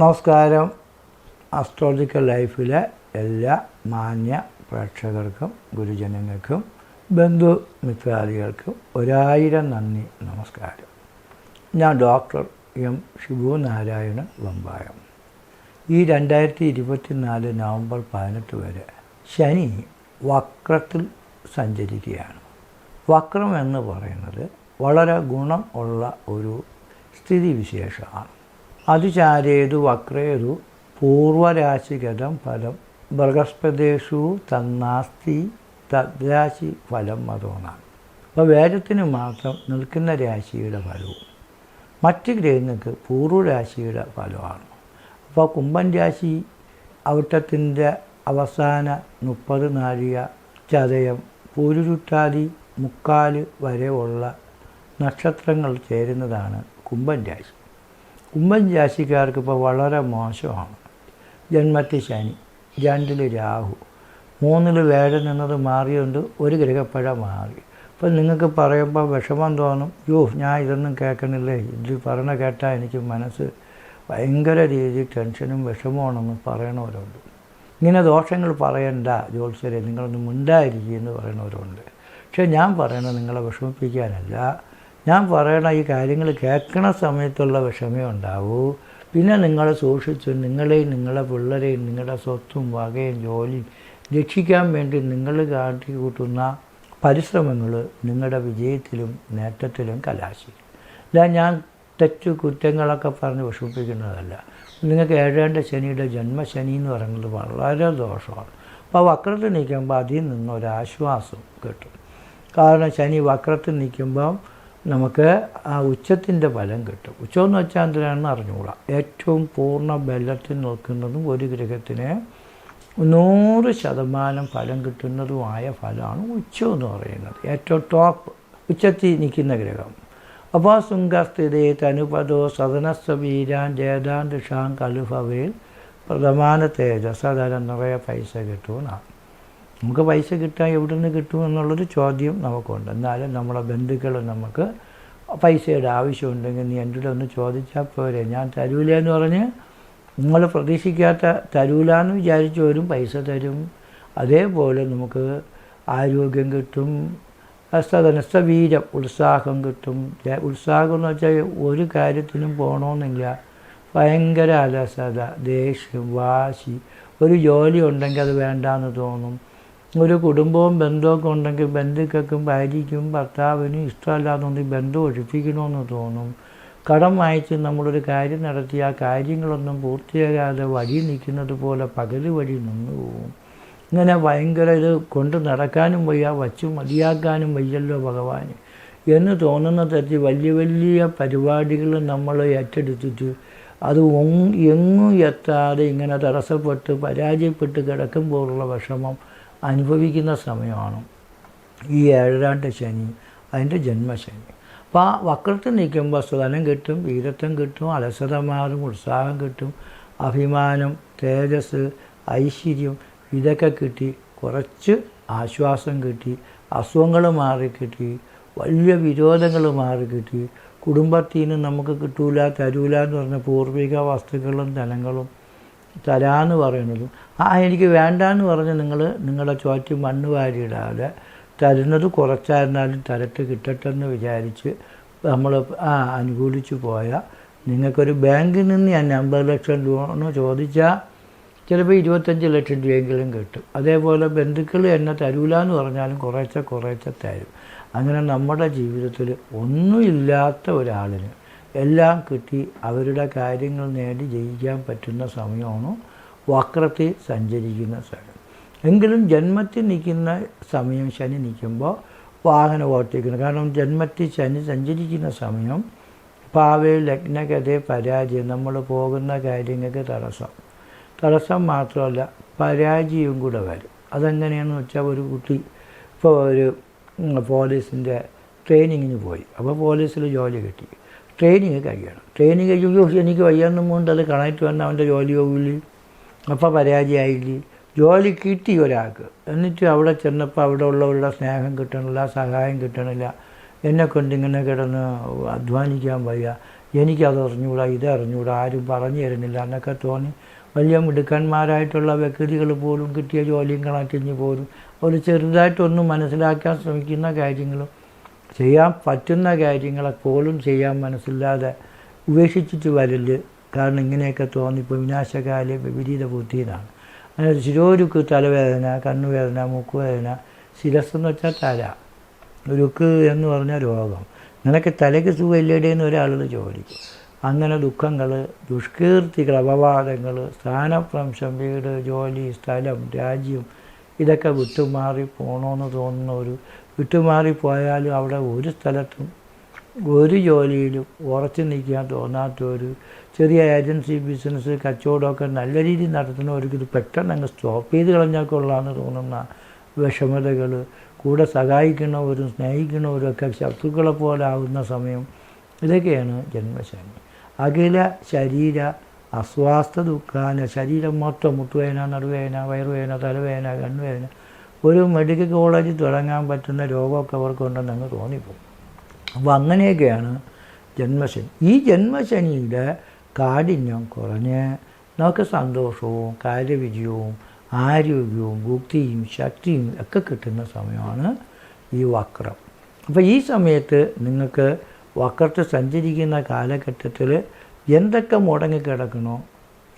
നമസ്കാരം. അസ്ട്രോളജിക്കൽ ലൈഫിലെ എല്ലാ മാന്യ പ്രേക്ഷകർക്കും ഗുരുജനങ്ങൾക്കും ബന്ധു മിത്രാദികൾക്കും ഒരായിരം നന്ദി നമസ്കാരം. ഞാൻ ഡോക്ടർ എം ഷിബു നാരായണൻ വമ്പായം. ഈ രണ്ടായിരത്തി ഇരുപത്തിനാല് നവംബർ പതിനെട്ട് വരെ ശനി വക്രത്തിൽ സഞ്ചരിക്കുകയാണ്. വക്രം എന്ന് പറയുന്നത് വളരെ ഗുണം ഉള്ള ഒരു സ്ഥിതിവിശേഷമാണ്. അതിചാരേതു വക്രേതു പൂർവരാശിഗതം ഫലം. ബൃഹസ്പതേഷു തന്നാസ്തി തദ്രാശി ഫലം മതോന്നാണ് അപ്പോൾ വേദത്തിന് മാത്രം നിൽക്കുന്ന രാശിയുടെ ഫലവും മറ്റ് ഗ്രഹങ്ങൾക്ക് പൂർവരാശിയുടെ ഫലമാണ്. അപ്പോൾ കുംഭൻ രാശി ഔട്ടത്തിന്റെ അവസാന മുപ്പത് നാഴിക ചതയം പൂരുരുട്ടാതി മുക്കാൽ വരെ ഉള്ള നക്ഷത്രങ്ങൾ ചേരുന്നതാണ് കുംഭൻ രാശി. കുംഭൻ രാശിക്കാർക്ക് ഇപ്പോൾ വളരെ മോശമാണ്. ജന്മത്തിൽ ശനി രണ്ടിൽ രാഹു മൂന്നിൽ വേഴം നിന്നത് മാറിയുണ്ട് ഒരു ഗ്രഹപ്പഴ മാറി. അപ്പം നിങ്ങൾക്ക് പറയുമ്പോൾ വിഷമം തോന്നും യോ ഞാൻ ഇതൊന്നും കേൾക്കണില്ലേ? ഇത് പറയണ കേട്ടാൽ എനിക്ക് മനസ്സ് ഭയങ്കര രീതിയിൽ ടെൻഷനും വിഷമമാണെന്ന് പറയണവരുണ്ട്. ഇങ്ങനെ ദോഷങ്ങൾ പറയണ്ട ജോത്സ്യരെ നിങ്ങളൊന്ന് മിണ്ടായിരിക്കും എന്ന് പറയണവരുണ്ട്. പക്ഷേ ഞാൻ പറയണത് നിങ്ങളെ വിഷമിപ്പിക്കാനല്ല. ഞാൻ പറയണ ഈ കാര്യങ്ങൾ കേൾക്കണ സമയത്തുള്ള വിഷമേ ഉണ്ടാവൂ. പിന്നെ നിങ്ങളെ സൂക്ഷിച്ച് നിങ്ങളെയും നിങ്ങളെ പിള്ളേരെയും നിങ്ങളുടെ സ്വത്തും വകയും ജോലിയും രക്ഷിക്കാൻ വേണ്ടി നിങ്ങൾ കാട്ടിക്കൂട്ടുന്ന പരിശ്രമങ്ങൾ നിങ്ങളുടെ വിജയത്തിലും നേട്ടത്തിലും കലാശിക്കും. ഇല്ല ഞാൻ തെറ്റു കുറ്റങ്ങളൊക്കെ പറഞ്ഞ് വിഷമിപ്പിക്കുന്നതല്ല. നിങ്ങൾക്ക് ഏഴേണ്ട ശനിയുടെ ജന്മശനി എന്ന് പറയുന്നത് വളരെ ദോഷമാണ്. അപ്പോൾ വക്രത്തിൽ നിൽക്കുമ്പോൾ അതിൽ നിന്നൊരാശ്വാസം കിട്ടും. കാരണം ശനി വക്രത്തിൽ നിൽക്കുമ്പം നമുക്ക് ആ ഉച്ചത്തിന്റെ ഫലം കിട്ടും. ഉച്ചമെന്ന് വെച്ചാൽ എന്തിനാണെന്ന് അറിഞ്ഞുകൂടാ. ഏറ്റവും പൂർണ ബലത്തിൽ നിൽക്കുന്നതും ഒരു ഗ്രഹത്തിന് നൂറ് ശതമാനം ഫലം കിട്ടുന്നതുമായ ഫലമാണ് ഉച്ചം എന്ന് പറയുന്നത്. ഏറ്റവും ടോപ്പ് ഉച്ചത്തിൽ നിൽക്കുന്ന ഗ്രഹം. അപ്പോൾ ശുംഗസ്ഥിതേ തനുപദോ സദനസ്വീരാൻ ജേതാൻ ദിഷാൻ കലുഭവയിൽ പ്രധാന തേജസ്. അതായത് നിറയെ പൈസ കിട്ടുമെന്നാണ്. നമുക്ക് പൈസ കിട്ടാൻ എവിടെ നിന്ന് കിട്ടും എന്നുള്ളൊരു ചോദ്യം നമുക്കുണ്ട്. എന്നാലും നമ്മളെ ബന്ധുക്കൾ നമുക്ക് പൈസയുടെ ആവശ്യമുണ്ടെങ്കിൽ നീ എന്റെ ഒന്ന് ചോദിച്ചാൽ പോരെ. ഞാൻ തരൂല എന്ന് പറഞ്ഞ് നിങ്ങൾ പ്രതീക്ഷിക്കാത്ത തരൂല എന്ന് വിചാരിച്ചവരും പൈസ തരും. അതേപോലെ നമുക്ക് ആരോഗ്യം കിട്ടും സദനസ്ഥ വീരം ഉത്സാഹം കിട്ടും. ഉത്സാഹം എന്ന് വെച്ചാൽ ഒരു കാര്യത്തിനും പോകണമെന്നില്ല. ഭയങ്കര അലസത ദേഷ്യം വാശി. ഒരു ജോലി ഉണ്ടെങ്കിൽ അത് വേണ്ടാന്ന് തോന്നും. ഒരു കുടുംബവും ബന്ധമൊക്കെ ഉണ്ടെങ്കിൽ ബന്ധുക്കൾക്കും ഭാര്യയ്ക്കും ഭർത്താവിനും ഇഷ്ടമല്ലാന്നുണ്ടെങ്കിൽ ബന്ധം ഒഴിപ്പിക്കണമെന്ന് തോന്നും. കടം വാങ്ങിച്ച് നമ്മളൊരു കാര്യം നടത്തി ആ കാര്യങ്ങളൊന്നും പൂർത്തിയാകാതെ വഴി നിൽക്കുന്നത് പോലെ പകൽ വഴി നിന്നു പോവും. ഇങ്ങനെ ഭയങ്കര ഇത് കൊണ്ട് നടക്കാനും വയ്യ വച്ചു മതിയാക്കാനും വയ്യല്ലോ ഭഗവാൻ എന്ന് തോന്നുന്ന തരത്തിൽ വലിയ വലിയ പരിപാടികൾ നമ്മൾ ഏറ്റെടുത്തിട്ട് അത് എങ്ങും എത്താതെ ഇങ്ങനെ തടസ്സപ്പെട്ട് പരാജയപ്പെട്ട് കിടക്കുമ്പോഴുള്ള വിഷമം അനുഭവിക്കുന്ന സമയമാണ്. ഈ ഏഴരാട്ട് ശനി അതിന്റെ ജന്മശനി. അപ്പോൾ ആ വക്രത്തിൽ നിൽക്കുമ്പോൾ സ്വധനം കിട്ടും വീരത്വം കിട്ടും അലസത മാറും ഉത്സാഹം കിട്ടും അഭിമാനം തേജസ് ഐശ്വര്യം ഇതൊക്കെ കിട്ടി കുറച്ച് ആശ്വാസം കിട്ടി അസുഖങ്ങൾ മാറിക്കിട്ടി വലിയ വിരോധങ്ങൾ മാറിക്കിട്ടി കുടുംബത്തിൽ നിന്ന് നമുക്ക് കിട്ടൂല തരൂല എന്ന് പറഞ്ഞ പൂർവിക വസ്തുക്കളും ധനങ്ങളും തരാന്ന് പറയുന്നതും. ആ എനിക്ക് വേണ്ടാന്ന് പറഞ്ഞ് നിങ്ങൾ നിങ്ങളുടെ ചോറ്റി മണ്ണ് വാരിയിടാതെ തരുന്നത് കുറച്ചായിരുന്നാലും തരട്ട് കിട്ടട്ടെന്ന് വിചാരിച്ച് നമ്മൾ ആ അനുകൂലിച്ച് പോയാൽ നിങ്ങൾക്കൊരു ബാങ്കിൽ നിന്ന് ഞാൻ അമ്പത് ലക്ഷം ലോണ് ചോദിച്ചാൽ ചിലപ്പോൾ ഇരുപത്തഞ്ച് ലക്ഷം രൂപയെങ്കിലും കിട്ടും. അതേപോലെ ബന്ധുക്കൾ എന്നെ തരൂല എന്ന് പറഞ്ഞാലും കുറേശ്ശെ കുറേശ്ശെ തരും. അങ്ങനെ നമ്മുടെ ജീവിതത്തിൽ ഒന്നുമില്ലാത്ത ഒരാളിന് എല്ലാം കിട്ടി അവരുടെ കാര്യങ്ങൾ നേടി ജയിക്കാൻ പറ്റുന്ന സമയമാണ് വക്രത്തിൽ സഞ്ചരിക്കുന്ന സ്ഥലം. എങ്കിലും ജന്മത്തിൽ നിൽക്കുന്ന സമയം ശനി നിൽക്കുമ്പോൾ വാഹനം ഓർത്തിക്കുന്നു കാരണം ജന്മത്തിൽ ശനി സഞ്ചരിക്കുന്ന സമയം പാവേ ലഗ്നഗതയെ പരാജയം നമ്മൾ പോകുന്ന കാര്യങ്ങൾക്ക് തടസ്സം. തടസ്സം മാത്രമല്ല പരാജയവും കൂടെ വരും. അതെങ്ങനെയാണെന്ന് വെച്ചാൽ ഒരു കുട്ടി ഇപ്പോൾ ഒരു പോലീസിന്റെ ട്രെയിനിങ്ങിന് പോയി. അപ്പോൾ പോലീസിൽ ജോലി കിട്ടി. ട്രെയിനിങ് കഴിയണം. ട്രെയിനിങ് കഴിയുമ്പോൾ എനിക്ക് വയ്യാന്നും കൊണ്ട് അത് കണക്റ്റ് വന്ന അവന്റെ ജോലി പോകില്ലേ അപ്പം പരാജയമായില്ലേ ജോലി കിട്ടി ഒരാൾക്ക്. എന്നിട്ട് അവിടെ ചെന്നപ്പോൾ അവിടെ ഉള്ളവരുടെ സ്നേഹം കിട്ടണില്ല സഹായം കിട്ടണില്ല. എന്നെ കൊണ്ടിങ്ങനെ കിടന്ന് അധ്വാനിക്കാൻ വയ്യ. എനിക്കത് അറിഞ്ഞൂടാ ഇത് അറിഞ്ഞൂടാ ആരും പറഞ്ഞു തരുന്നില്ല. എന്നൊക്കെ തോന്നി. വലിയ മിടുക്കന്മാരായിട്ടുള്ള വ്യക്തികൾ പോലും കിട്ടിയ ജോലിയും കണക്കിഞ്ഞ് പോലും. ഒരു ചെറുതായിട്ടൊന്നും മനസ്സിലാക്കാൻ ശ്രമിക്കുന്ന കാര്യങ്ങളും ചെയ്യാൻ പറ്റുന്ന കാര്യങ്ങളെ പോലും ചെയ്യാൻ മനസ്സില്ലാതെ ഉപേക്ഷിച്ചിട്ട് വരൽ കാരണം ഇങ്ങനെയൊക്കെ തോന്നിപ്പോൾ വിനാശകാല വിപരീത ബുദ്ധിയിലാണ്. അങ്ങനെ ശിരോരുക്ക് തലവേദന കണ്ണുവേദന മൂക്കുവേദന ശിരസ്സെന്ന് വെച്ചാൽ തല. രുക്ക് എന്ന് പറഞ്ഞാൽ രോഗം. നിനക്ക് തലയ്ക്ക് സുഖമില്ലേടെ എന്ന് ഒരാളോട് ചോദിക്കും. അങ്ങനെ ദുഃഖങ്ങൾ ദുഷ്കീർത്തികൾ അപവാദങ്ങൾ സ്ഥാനഭ്രംശം വീട് ജോലി സ്ഥലം രാജ്യം ഇതൊക്കെ വിട്ടുമാറി പോകണമെന്ന് തോന്നുന്ന ഒരു വിട്ടുമാറി പോയാലും അവിടെ ഒരു സ്ഥലത്തും ഒരു ജോലിയിലും ഉറച്ചു നിൽക്കാൻ തോന്നാത്ത ഒരു ചെറിയ ഏജൻസി ബിസിനസ് കച്ചവടമൊക്കെ നല്ല രീതിയിൽ നടത്തുന്നവർക്ക് ഇത് പെട്ടെന്ന് അങ്ങ് സ്റ്റോപ്പ് ചെയ്ത് കളഞ്ഞാൽ കൊള്ളാമെന്ന് തോന്നുന്ന വിഷമതകൾ കൂടെ സഹായിക്കുന്നവരും സ്നേഹിക്കുന്നവരും ഒക്കെ ശത്രുക്കളെ പോലെ ആവുന്ന സമയം ഇതൊക്കെയാണ് ജന്മശനി അഖില ശരീര അസ്വാസ്ഥ ദുഃഖാന ശരീരം മൊത്തം മുട്ടുവേന നടുവേന വയറുവേന തലവേന കണ്ണുവേദന ഒരു മെഡിക്കൽ കോളേജിൽ തുടങ്ങാൻ പറ്റുന്ന രോഗമൊക്കെ അവർക്കുണ്ടെന്ന് അങ്ങ് തോന്നിപ്പോകും. അപ്പോൾ അങ്ങനെയൊക്കെയാണ് ജന്മശനി. ഈ ജന്മശനിയുടെ കാഠിന്യം കുറഞ്ഞ് നമുക്ക് സന്തോഷവും കാര്യവിജയവും ആരോഗ്യവും ബുദ്ധിയും ശക്തിയും ഒക്കെ കിട്ടുന്ന സമയമാണ് ഈ വക്രം. അപ്പോൾ ഈ സമയത്ത് നിങ്ങൾക്ക് വക്രത്തിൽ സഞ്ചരിക്കുന്ന കാലഘട്ടത്തിൽ എന്തൊക്കെ മുടങ്ങിക്കിടക്കണോ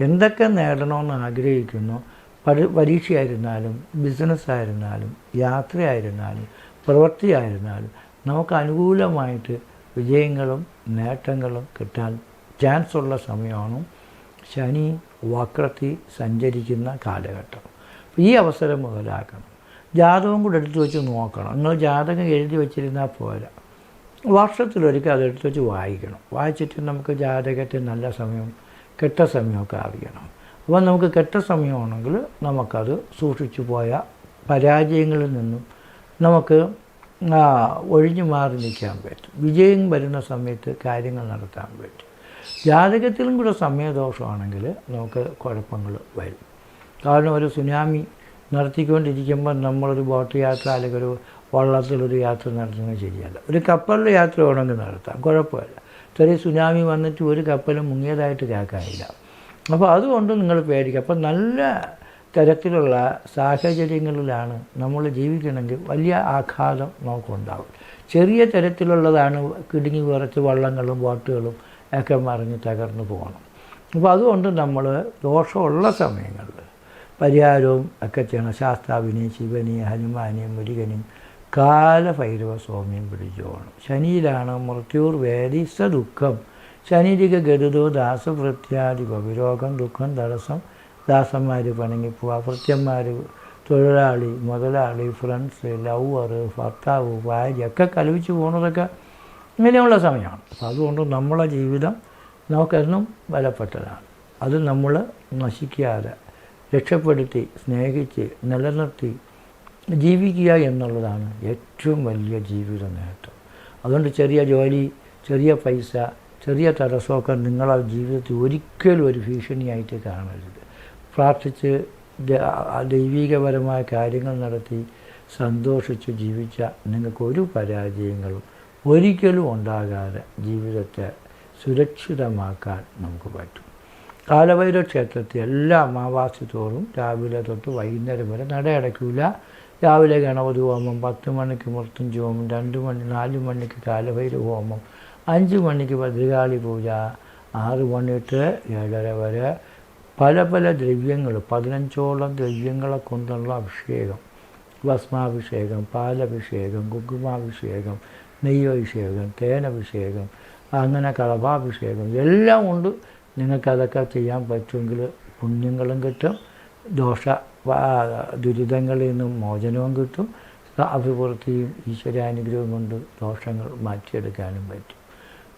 എന്തൊക്കെ നേടണമെന്ന് ആഗ്രഹിക്കുന്നു പരീക്ഷയായിരുന്നാലും ബിസിനസ്സായിരുന്നാലും യാത്രയായിരുന്നാലും പ്രവൃത്തിയായിരുന്നാലും നമുക്ക് അനുകൂലമായിട്ട് വിജയങ്ങളും നേട്ടങ്ങളും കിട്ടാൻ ചാൻസ് ഉള്ള സമയമാണ് ശനി വക്രത്തിൽ സഞ്ചരിക്കുന്ന കാലഘട്ടം. ഈ അവസരം മുതലാക്കണം. ജാതകം കൂടെ എടുത്തു വെച്ച് നോക്കണം. നിങ്ങൾ ജാതകം എഴുതി വെച്ചിരുന്നാൽ പോരാ. വർഷത്തിലൊരിക്കൽ അതെടുത്ത് വെച്ച് വായിക്കണം. വായിച്ചിട്ട് നമുക്ക് ജാതകത്തെ നല്ല സമയം കെട്ട സമയമൊക്കെ അറിയണം. അപ്പോൾ നമുക്ക് കെട്ട സമയമാണെങ്കിൽ നമുക്കത് സൂക്ഷിച്ചു പോയ പരാജയങ്ങളിൽ നിന്നും നമുക്ക് ഒഴിഞ്ഞു മാറി നിൽക്കാൻ പറ്റും. വിജയം വരുന്ന സമയത്ത് കാര്യങ്ങൾ നടത്താൻ പറ്റും. ജാതകത്തിലും കൂടെ സമയദോഷമാണെങ്കിൽ നമുക്ക് കുഴപ്പങ്ങൾ വരും. കാരണം ഒരു സുനാമി നടത്തിക്കൊണ്ടിരിക്കുമ്പോൾ നമ്മളൊരു ബോട്ട് യാത്ര അല്ലെങ്കിൽ ഒരു വള്ളത്തിലൊരു യാത്ര നടത്തുന്നത് ശരിയല്ല. ഒരു കപ്പലിൽ യാത്ര വേണമെങ്കിൽ നടത്താം. കുഴപ്പമില്ല. ചെറിയ സുനാമി വന്നിട്ട് ഒരു കപ്പലും മുങ്ങിയതായിട്ട് കേൾക്കാനില്ല. അപ്പോൾ അതുകൊണ്ട് നിങ്ങൾ പേടിക്കുക. അപ്പം നല്ല തരത്തിലുള്ള സാഹചര്യങ്ങളിലാണ് നമ്മൾ ജീവിക്കണമെങ്കിൽ വലിയ ആഘാതം നമുക്കുണ്ടാവും. ചെറിയ തരത്തിലുള്ളതാണ് കിടുങ്ങി കുറച്ച് വള്ളങ്ങളും ബോട്ടുകളും ഒക്കെ മറിഞ്ഞ് തകർന്നു പോകണം. അപ്പോൾ അതുകൊണ്ട് നമ്മൾ ദോഷമുള്ള സമയങ്ങളിൽ പരിഹാരവും ഒക്കെ ചെയ്യണം. ശാസ്താവിനെ ശിവനെ ഹനുമാനെ മുരുകനെയും കാലഭൈരവ സ്വാമിയും പിടിച്ചു പോകണം. ശനിയിലാണ് മൃത്യൂർ വേദിസ ദുഃഖം ശനിരിക ഗരുതോ ദാസഭൃത്യാദി വിരോഗം ദുഃഖം തടസ്സം ദാസന്മാർ പണങ്ങിപ്പോവുക ഭൃത്യന്മാർ തൊഴിലാളി മുതലാളി ഫ്രണ്ട്സ് ലവർ ഭർത്താവ് ഭാര്യ ഒക്കെ കലവിച്ച് പോകുന്നതൊക്കെ ഇങ്ങനെയുള്ള സമയമാണ്. അപ്പോൾ അതുകൊണ്ട് നമ്മളെ ജീവിതം നമുക്കെന്നും ബലപ്പെട്ടതാണ്. അത് നമ്മൾ നശിക്കാതെ രക്ഷപ്പെടുത്തി സ്നേഹിച്ച് നിലനിർത്തി ജീവിക്കുക എന്നുള്ളതാണ് ഏറ്റവും വലിയ ജീവിത നേട്ടം. അതുകൊണ്ട് ചെറിയ ജോലി ചെറിയ പൈസ ചെറിയ തടസ്സമൊക്കെ നിങ്ങളെ ജീവിതത്തിൽ ഒരിക്കലും ഒരു ഭീഷണിയായിട്ട് കാണരുത്. പ്രാർത്ഥിച്ച് ദൈവീകപരമായ കാര്യങ്ങൾ നടത്തി സന്തോഷിച്ച് ജീവിച്ച നിങ്ങൾക്ക് ഒരു പരാജയങ്ങളും ഒരിക്കലും ഉണ്ടാകാതെ ജീവിതത്തെ സുരക്ഷിതമാക്കാൻ നമുക്ക് പറ്റും. കാലഭൈരവ ക്ഷേത്രത്തിൽ എല്ലാ അമാവാസി തോറും രാവിലെ തൊട്ട് വൈകുന്നേരം വരെ നട അടയ്ക്കില്ല രാവിലെ ഗണപതി ഹോമം പത്ത് മണിക്ക് മൃത്യുഞ്ജ ഹോമം രണ്ട് മണി നാല് മണിക്ക് കാലഭൈരവ ഹോമം അഞ്ച് മണിക്ക് ഭദ്രകാളി പൂജ ആറ് മണിട്ട് ഏഴര വരെ. പല പല ദ്രവ്യങ്ങൾ പതിനഞ്ചോളം ദ്രവ്യങ്ങളെ കൊണ്ടുള്ള അഭിഷേകം. ഭസ്മാഭിഷേകം പാലഭിഷേകം കുങ്കുമാഭിഷേകം നെയ്യഭിഷേകം തേനഭിഷേകം അങ്ങനെ കളഭാഭിഷേകം എല്ലാം കൊണ്ട് നിങ്ങൾക്കതൊക്കെ ചെയ്യാൻ പറ്റുമെങ്കിൽ പുണ്യങ്ങളും കിട്ടും. ദോഷ ദുരിതങ്ങളിൽ നിന്നും മോചനവും കിട്ടും. അഭിവൃദ്ധിയും ഈശ്വരാനുഗ്രഹം കൊണ്ട് ദോഷങ്ങൾ മാറ്റിയെടുക്കാനും പറ്റും.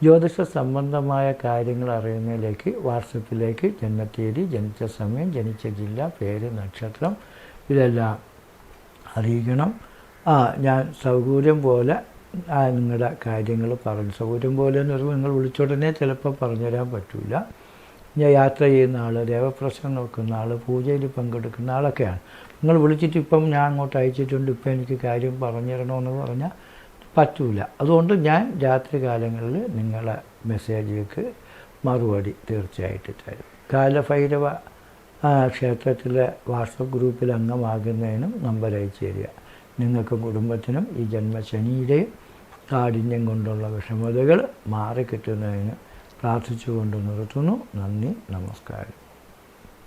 ജ്യോതിഷ സംബന്ധമായ കാര്യങ്ങൾ അറിയുന്നതിലേക്ക് വാട്സപ്പിലേക്ക് ജന്മത്തീയതി ജനിച്ച സമയം ജനിച്ച ജില്ല പേര് നക്ഷത്രം ഇതെല്ലാം അറിയിക്കണം. ആ ഞാൻ സൗകര്യം പോലെ നിങ്ങളുടെ കാര്യങ്ങൾ പറഞ്ഞു. സൗകര്യം പോലെ എന്ന് പറയുമ്പോൾ നിങ്ങൾ വിളിച്ചുടനെ ചിലപ്പോൾ പറഞ്ഞുതരാൻ പറ്റില്ല ഞാൻ യാത്ര ചെയ്യുന്ന ആൾ ദേവപ്രശ്നം നോക്കുന്ന ആൾ പൂജയിൽ പങ്കെടുക്കുന്ന ആളൊക്കെയാണ്. നിങ്ങൾ വിളിച്ചിട്ട് ഇപ്പം ഞാൻ അങ്ങോട്ട് അയച്ചിട്ടുണ്ട് ഇപ്പം എനിക്ക് കാര്യം പറഞ്ഞു തരണമെന്ന് പറഞ്ഞാൽ പറ്റൂല. അതുകൊണ്ട് ഞാൻ രാത്രി കാലങ്ങളിൽ നിങ്ങളെ മെസ്സേജിലേക്ക് മറുപടി തീർച്ചയായിട്ടും തരും. കാലഭൈരവ ക്ഷേത്രത്തിലെ വാട്സപ്പ് ഗ്രൂപ്പിൽ അംഗമാകുന്നതിനും നമ്പർ അയച്ചു തരിക നിങ്ങൾക്കും കുടുംബത്തിനും ഈ ജന്മശനിയുടെയും കാഠിന്യം കൊണ്ടുള്ള വിഷമതകൾ മാറിക്കിട്ടുന്നതിന് പ്രാർത്ഥിച്ചുകൊണ്ട് നിർത്തുന്നു. നന്ദി നമസ്കാരം.